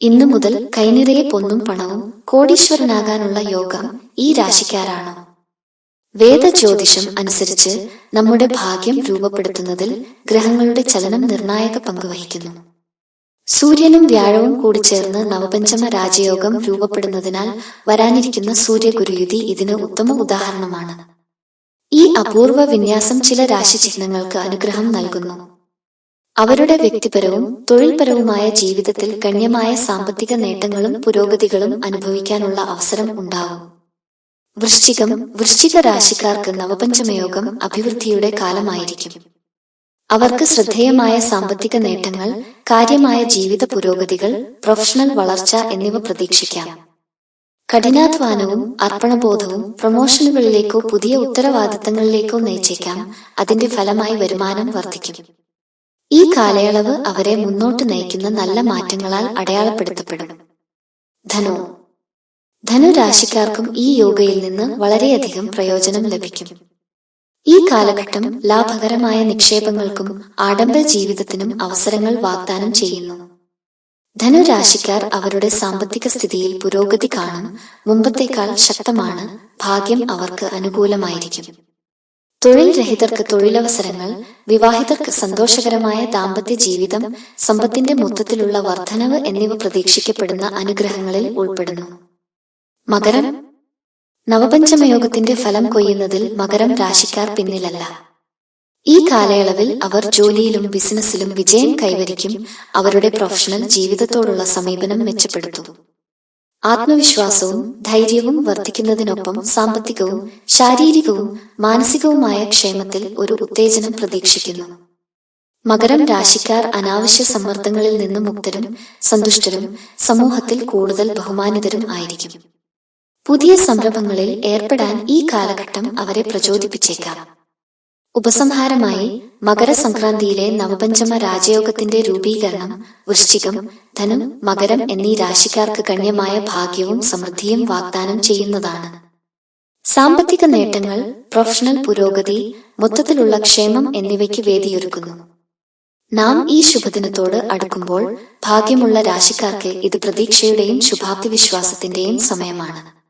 ഇന്നു മുതൽ കൈനിറയെ പൊന്നും പണവും കോടീശ്വരനാകാനുള്ള യോഗം ഈ രാശിക്കാരാണ്. വേദജ്യോതിഷം അനുസരിച്ച് നമ്മുടെ ഭാഗ്യം രൂപപ്പെടുത്തുന്നതിൽ ഗ്രഹങ്ങളുടെ ചലനം നിർണായക പങ്ക് വഹിക്കുന്നു. സൂര്യനും വ്യാഴവും കൂടി ചേർന്ന് നവപഞ്ചമ രാജയോഗം രൂപപ്പെടുന്നതിനാൽ വരാനിരിക്കുന്ന സൂര്യഗുരുയുതി ഇതിന് ഉത്തമ ഉദാഹരണമാണ്. ഈ അപൂർവ വിന്യാസം ചില രാശിചിഹ്നങ്ങൾക്ക് അനുഗ്രഹം നൽകുന്നു. അവരുടെ വ്യക്തിപരവും തൊഴിൽപരവുമായ ജീവിതത്തിൽ ഗണ്യമായ സാമ്പത്തിക നേട്ടങ്ങളും പുരോഗതികളും അനുഭവിക്കാനുള്ള അവസരം ഉണ്ടാവും. വൃശ്ചികം വൃശ്ചിക രാശിക്കാർക്ക് നവപഞ്ചമയോഗം അഭിവൃദ്ധിയുടെ കാലമായിരിക്കും. അവർക്ക് ശ്രദ്ധേയമായ സാമ്പത്തിക നേട്ടങ്ങൾ കാര്യമായ ജീവിത പുരോഗതികൾ പ്രൊഫഷണൽ വളർച്ച എന്നിവ പ്രതീക്ഷിക്കാം. കഠിനാധ്വാനവും അർപ്പണബോധവും പ്രൊമോഷനുകളിലേക്കോ പുതിയ ഉത്തരവാദിത്തങ്ങളിലേക്കോ നയിച്ചേക്കാം അതിന്റെ ഫലമായി വരുമാനം വർദ്ധിക്കും. ഈ കാലയളവ് അവരെ മുന്നോട്ട് നയിക്കുന്ന നല്ല മാറ്റങ്ങളാൽ അടയാളപ്പെടുത്തപ്പെടും. ധനു. ധനുരാശിക്കാർക്കും ഈ യോഗയിൽ നിന്ന് വളരെയധികം പ്രയോജനം ലഭിക്കും. ഈ കാലഘട്ടം ലാഭകരമായ നിക്ഷേപങ്ങൾക്കും ആഡംബര ജീവിതത്തിനും അവസരങ്ങൾ വാഗ്ദാനം ചെയ്യുന്നു. ധനുരാശിക്കാർ അവരുടെ സാമ്പത്തിക സ്ഥിതിയിൽ പുരോഗതി കാണും. മുമ്പത്തേക്കാൾ ശക്തമാണ്. ഭാഗ്യം അവർക്ക് അനുകൂലമായിരിക്കും. തൊഴിൽ രഹിതർക്ക് തൊഴിലവസരങ്ങൾ വിവാഹിതർക്ക് സന്തോഷകരമായ ദാമ്പത്യ ജീവിതം സമ്പത്തിന്റെ മൊത്തത്തിലുള്ള വർധനവ് എന്നിവ പ്രതീക്ഷിക്കപ്പെടുന്ന അനുഗ്രഹങ്ങളിൽ ഉൾപ്പെടുന്നു. മകരം നവപഞ്ചമയോഗത്തിന്റെ ഫലം കൊയ്യുന്നതിൽ മകരം രാശിക്കാർ പിന്നിലല്ല. ഈ കാലയളവിൽ അവർ ജോലിയിലും ബിസിനസ്സിലും വിജയം കൈവരിക്കും അവരുടെ പ്രൊഫഷണൽ ജീവിതത്തോടുള്ള സമീപനം മെച്ചപ്പെടുത്തും. ആത്മവിശ്വാസവും ധൈര്യവും വർദ്ധിക്കുന്നതിനൊപ്പം സാമ്പത്തികവും ശാരീരികവും മാനസികവുമായ ക്ഷേമത്തിൽ ഒരു ഉത്തേജനം പ്രതീക്ഷിക്കുന്നു. മകരം രാശിക്കാർ അനാവശ്യ സമ്മർദ്ദങ്ങളിൽ നിന്ന് മുക്തരും സന്തുഷ്ടരും സമൂഹത്തിൽ കൂടുതൽ ബഹുമാനിതരും ആയിരിക്കും. പുതിയ സംരംഭങ്ങളിൽ ഏർപ്പെടാൻ ഈ കാലഘട്ടം അവരെ പ്രചോദിപ്പിച്ചേക്കാം. ഉപസംഹാരമായി മകരസംക്രാന്തിയിലെ നവപഞ്ചമ രാജയോഗത്തിന്റെ രൂപീകരണം വൃശ്ചികം ധനം മകരം എന്നീ രാശിക്കാർക്ക് ഗണ്യമായ ഭാഗ്യവും സമൃദ്ധിയും വാഗ്ദാനം ചെയ്യുന്നതാണ്. സാമ്പത്തിക നേട്ടങ്ങൾ പ്രൊഫഷണൽ പുരോഗതി മൊത്തത്തിലുള്ള ക്ഷേമം എന്നിവയ്ക്ക് വേദിയൊരുക്കുന്നു. നാം ഈ ശുഭദിനത്തോട് അടുക്കുമ്പോൾ ഭാഗ്യമുള്ള രാശിക്കാർക്ക് ഇത് പ്രതീക്ഷയുടെയും ശുഭാപ്തി വിശ്വാസത്തിന്റെയും സമയമാണ്.